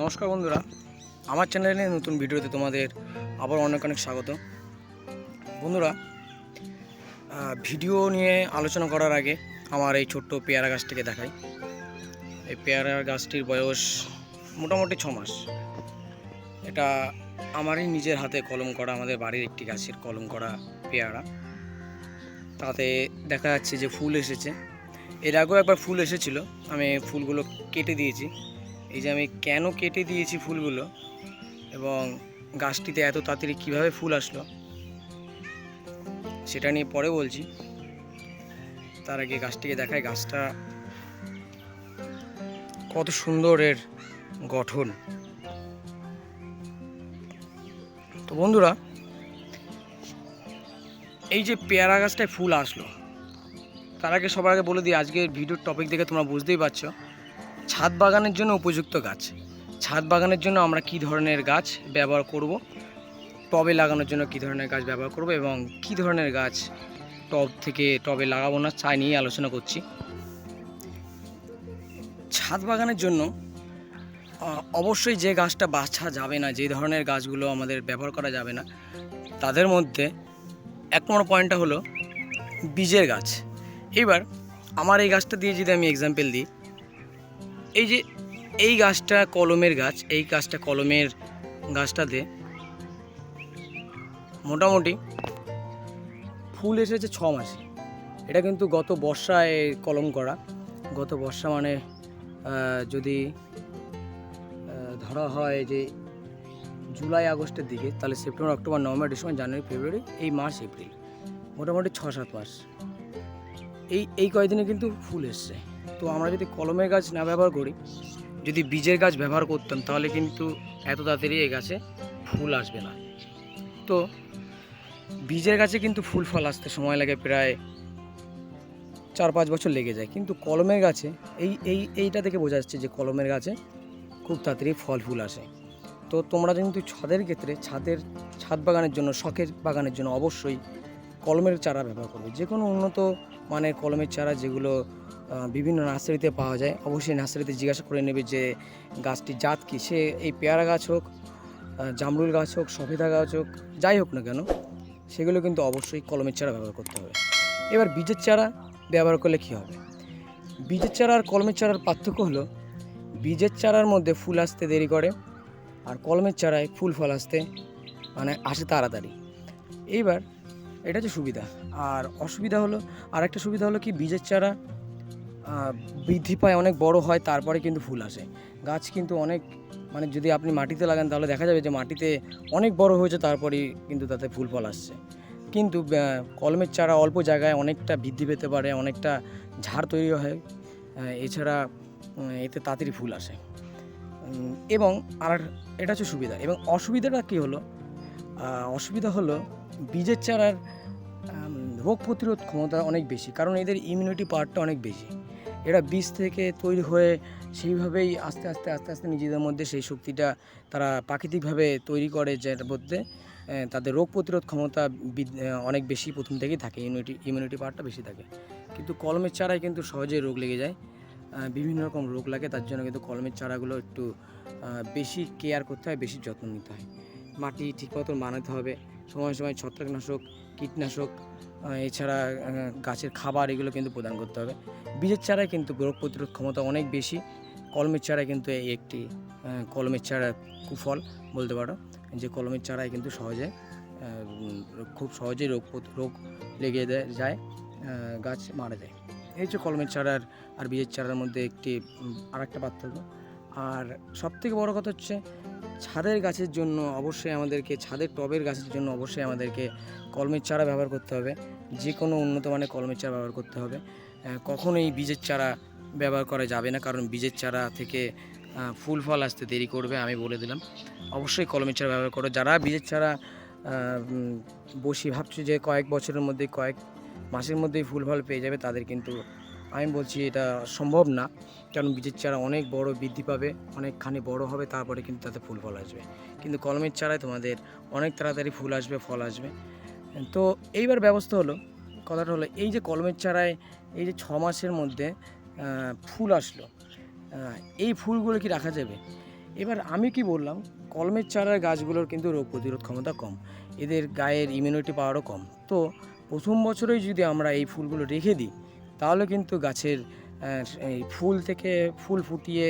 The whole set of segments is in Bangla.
নমস্কার বন্ধুরা, আমার চ্যানেলে নতুন ভিডিওতে তোমাদের আবার অনেক অনেক স্বাগত। বন্ধুরা ভিডিও নিয়ে আলোচনা করার আগে আমার এই ছোট্ট পেয়ারা গাছটিকে দেখাই। এই পেয়ারা গাছটির বয়স মোটামুটি ছ মাস। এটা আমারই নিজের হাতে কলম করা, আমাদের বাড়ির একটি গাছের কলম করা পেয়ারা। তাতে দেখা যাচ্ছে যে ফুল এসেছে। এর আগেও একবার ফুল এসেছিল, আমি ফুলগুলো কেটে দিয়েছি। এই যে আমি কেন কেটে দিয়েছি ফুলগুলো এবং গাছটিতে এত তাড়াতাড়ি কীভাবে ফুল আসলো, সেটা নিয়ে পরে বলছি। তার আগে গাছটিকে দেখায় গাছটা কত সুন্দর এর গঠন। তো বন্ধুরা, এই যে পেয়ারা গাছটায় ফুল আসলো, তার আগে সবার আগে বলে দিই, আজকের ভিডিওর টপিক দেখে তোমরা বুঝতেই পারছ। ছাদ বাগানের জন্য উপযুক্ত গাছ। ছাদ বাগানের জন্য আমরা কি ধরনের গাছ ব্যবহার করব? টবে লাগানোর জন্য কি ধরনের গাছ ব্যবহার করব এবং কি ধরনের গাছ টব থেকে টবে লাগাবো না চাই নিয়ে আলোচনা করছি। ছাদ বাগানের জন্য অবশ্যই যে গাছটা বাছা যাবে না, যে ধরনের গাছগুলো আমাদের ব্যবহার করা যাবে না, তাদের মধ্যে এক নম্বর পয়েন্টটা হলো বীজের গাছ। এবার, আমার এই গাছটা দিয়ে যদি আমি এক্সাম্পল দিই এই যে এই গাছটা কলমের গাছ, এই গাছটা কলমের গাছটাতে মোটামুটি ফুল এসেছে ছ মাসে। এটা কিন্তু গত বর্ষায় কলম করা। গত বর্ষা মানে যদি ধরা হয় যে জুলাই, আগস্টের দিকে, তাহলে September, October, November, December, January, February, এই মার্চ এপ্রিল। মোটামুটি ছ, সাত মাস। এই এই কয়েকদিনে কিন্তু ফুল এসছে। তো আমরা যদি কলমের গাছ না ব্যবহার করি, যদি বীজের গাছ ব্যবহার করতাম, তাহলে কিন্তু এত তাড়াতাড়ি এই গাছে ফুল আসবে না। তো বীজের গাছে কিন্তু ফুল ফল আসতে সময় লাগে প্রায় চার পাঁচ বছর লেগে যায়। কিন্তু কলমের গাছে, এই এই, এইটা থেকে বোঝা যাচ্ছে যে কলমের গাছে খুব তাড়াতাড়ি ফল ফুল আসে। তো তোমরা কিন্তু ছাদের ক্ষেত্রে, ছাদের, ছাদ বাগানের জন্য, শখের বাগানের জন্য অবশ্যই কলমের চারা ব্যবহার করবে। যে কোনো উন্নত মানের কলমের চারা যেগুলো বিভিন্ন নার্সারিতে পাওয়া যায়। অবশ্যই নার্সারিতে জিজ্ঞাসা করে নেবে যে গাছটির জাত কী। সে এই পেয়ারা গাছ হোক জামরুল গাছ হোক, সফেদা গাছ হোক, যাই হোক না কেন, সেগুলো কিন্তু অবশ্যই কলমের চারা ব্যবহার করতে হবে। এবার বীজের চারা ব্যবহার করলে কী হবে? বীজের চারা আর কলমের চারার পার্থক্য হলো, বীজের চারার মধ্যে ফুল আসতে দেরি করে আর কলমের চারায় ফুল ফল আসতে মানে আসে তাড়াতাড়ি। এইবার এটা হচ্ছে সুবিধা। আর অসুবিধা হলো আর একটা সুবিধা হলো কি, বীজের চারা বৃদ্ধি পায়, অনেক বড় হয়, তারপরে কিন্তু ফুল আসে। গাছ কিন্তু অনেক মানে যদি আপনি মাটিতে লাগান, তাহলে দেখা যাবে যে মাটিতে অনেক বড় হয়েছে, তারপরেই কিন্তু তাতে ফুল ফল আসছে। কিন্তু কলমের চারা অল্প জায়গায় অনেকটা বৃদ্ধি পেতে পারে, অনেকটা ঝাড় তৈরি হয়। এছাড়া এতে তাড়াতাড়ি ফুল আসে। এবং আর এটা হচ্ছে সুবিধা, এবং অসুবিধাটা কী হলো? অসুবিধা হলো, বীজের চারার রোগ প্রতিরোধ ক্ষমতা অনেক বেশি, কারণ এদের ইমিউনিটি পাওয়ারটা অনেক বেশি। এরা বীজ থেকে তৈরি হয়ে সেইভাবেই আস্তে আস্তে আস্তে আস্তে নিজেদের মধ্যে সেই শক্তিটা তারা প্রাকৃতিকভাবে তৈরি করে যেটার মধ্যে তাদের রোগ প্রতিরোধ ক্ষমতা অনেক বেশি প্রথম থেকেই থাকে ইমিউনিটি ইমিউনিটি পাওয়ারটা বেশি থাকে। কিন্তু কলমের চারায় কিন্তু সহজেই রোগ লেগে যায়। বিভিন্ন রকম রোগ লাগে, তার জন্য কিন্তু কলমের চারাগুলো একটু বেশি কেয়ার করতে হয়, বেশি যত্ন নিতে হয়। মাটি ঠিকমতো মানাতে হবে। সময় সময় ছত্রাকনাশক, কীটনাশক এছাড়া গাছের খাবার এগুলো কিন্তু প্রদান করতে হবে। বীজের চারায় কিন্তু রোগ প্রতিরোধ ক্ষমতা অনেক বেশি। কলমের চারায় কিন্তু এই একটি কলমের চারা কুফল বলতে পারো, যে কলমের চারায় কিন্তু সহজে খুব সহজেই রোগ রোগ লেগে যায় গাছ মারা যায়। এই হচ্ছে কলমের চারার আর বীজের চারার মধ্যে একটি আর একটা পার্থক্য। আর সবথেকে বড় কথা হচ্ছে ছাদের গাছের জন্য অবশ্যই আমাদেরকে, ছাদের টবের গাছের জন্য অবশ্যই আমাদেরকে কলমের চারা ব্যবহার করতে হবে। যে কোনো উন্নত মানের কলমের চারা ব্যবহার করতে হবে। কখনোই বীজের চারা ব্যবহার করা যাবে না, কারণ বীজের চারা থেকে ফুল ফল আসতে দেরি করবে, আমি বলে দিলাম। অবশ্যই কলমের চারা ব্যবহার করো। যারা বীজের চারা বসি, ভাবছ যে কয়েক বছরের মধ্যে, কয়েক মাসের মধ্যেই ফুল ফল পেয়ে যাবে, তাদের কিন্তু আমি বলছি এটা সম্ভব না, কারণ বীজের চারা অনেক বড় বৃদ্ধি পাবে, অনেকখানি বড় হবে, তারপরে কিন্তু তাতে ফুল ফল আসবে। কিন্তু কলমের চারায় তোমাদের অনেক তাড়াতাড়ি ফুল আসবে, ফল আসবে। তো এইবার ব্যবস্থা হলো, কথাটা হলো এই যে কলমের চারায় এই যে ছ মাসের মধ্যে ফুল আসলো এই ফুলগুলো কি রাখা যাবে? এবার আমি কি বললাম, কলমের চারার গাছগুলোর কিন্তু রোগ প্রতিরোধ ক্ষমতা কম, এদের গায়ের ইমিউনিটি পাওয়ারও কম। তো প্রথম বছরেই যদি আমরা এই ফুলগুলো রেখে দিই তাহলে কিন্তু গাছের এই ফুল থেকে ফুল ফুটিয়ে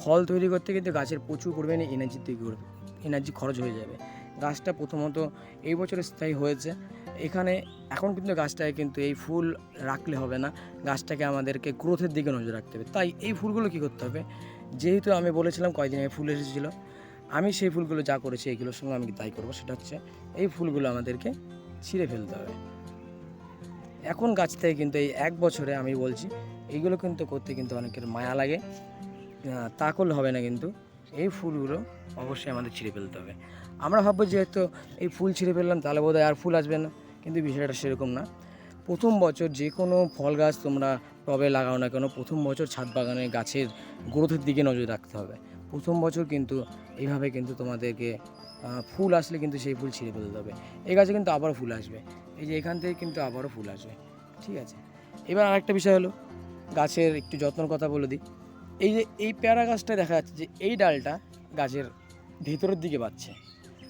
ফল তৈরি করতে কিন্তু গাছের প্রচুর পরিমাণে এনার্জি তৈরি করবে এনার্জি খরচ হয়ে যাবে। গাছটা প্রথমত এই বছর স্থায়ী হয়েছে। এখানে এখন কিন্তু গাছটাকে কিন্তু এই ফুল রাখলে হবে না, গাছটাকে আমাদেরকে গ্রোথের দিকে নজর রাখতে হবে। তাই এই ফুলগুলো কী করতে হবে? যেহেতু আমি বলেছিলাম কয়েকদিন আগে ফুল এসেছিল, আমি সেই ফুলগুলো যা করেছি এইগুলোর সঙ্গে আমি তাই করব, সেটা হচ্ছে এই ফুলগুলো আমাদেরকে ছিঁড়ে ফেলতে হবে। এখন গাছ থেকে কিন্তু এই এক বছরে আমি বলছি এইগুলো কিন্তু করতে কিন্তু অনেকের মায়া লাগে। তা করলে হবে না কিন্তু। এই ফুলগুলো অবশ্যই আমাদের ছিঁড়ে ফেলতে হবে। আমরা ভাববো যেহেতু এই ফুল ছিঁড়ে ফেললাম, তাহলে বোধহয় আর ফুল আসবে না। কিন্তু বিষয়টা সেরকম না। প্রথম বছর যে কোনো ফল গাছ তোমরা টবে লাগাও না কেন, প্রথম বছর ছাদ বাগানে গাছের গ্রোথের দিকে নজর রাখতে হবে। প্রথম বছর কিন্তু এইভাবে কিন্তু তোমাদেরকে ফুল আসলে কিন্তু সেই ফুল ছিঁড়ে ফেলতে হবে। এই গাছে কিন্তু আবার ফুল আসবে। এই যে এখান থেকে কিন্তু আবারও ফুল আসবে। ঠিক আছে? এবার আরেকটা বিষয় হলো, গাছের একটু যত্নর কথা বলে দিই। এই যে, এই পেয়ারা গাছটা দেখা যাচ্ছে যে, এই ডালটা গাছের ভেতরের দিকে বাড়ছে।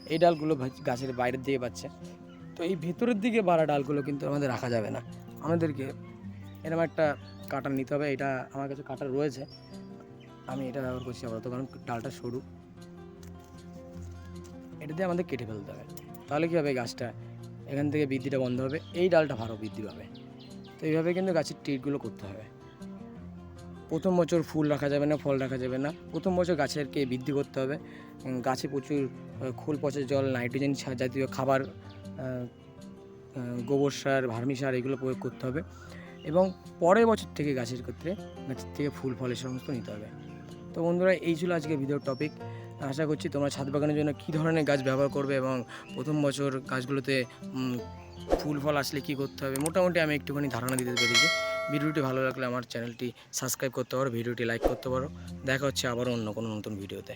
এই ডালগুলো গাছের বাইরের দিকে বাড়ছে। তো এই ভেতরের দিকে বাড়া ডালগুলো কিন্তু আমাদের রাখা যাবে না। আমাদেরকে এরকম একটা কাটার নিতে হবে। এটা আমার কাছে কাটার রয়েছে। আমি এটা ব্যবহার করছি আপাতত, কারণ ডালটা সরু। এটা দিয়ে আমাদের কেটে ফেলতে হবে। তাহলে কী হবে গাছটা? এখান থেকে বৃদ্ধিটা বন্ধ হবে। এই ডালটা ভালো বৃদ্ধি পাবে। তো এইভাবে কিন্তু গাছের ট্রিটগুলো করতে হবে। প্রথম বছর ফুল রাখা যাবে না, ফল রাখা যাবে না। প্রথম বছর গাছেরকে বৃদ্ধি করতে হবে। গাছে প্রচুর খোল পচা জল নাইট্রোজেন জাতীয় খাবার গোবর সার, ভার্মি সার এগুলো প্রয়োগ করতে হবে। এবং পরের বছর থেকে গাছের ক্ষেত্রে গাছের থেকে ফুল ফল সমস্ত নিতে হবে। তো বন্ধুরা, এই ছিল আজকে ভিডিওর টপিক আশা করছি তোমরা ছাদ বাগানের জন্য কী ধরনের গাছ ব্যবহার করবে এবং প্রথম বছর গাছগুলোতে ফুল ফল আসলে কী করতে হবে, মোটামুটি আমি একটুখানি ধারণা দিতে পেরেছি। ভিডিওটি ভালো লাগলে আমার চ্যানেলটি সাবস্ক্রাইব করতে পারো, ভিডিওটি লাইক করতে পারো। দেখা হচ্ছে আবারও অন্য কোনো নতুন ভিডিওতে।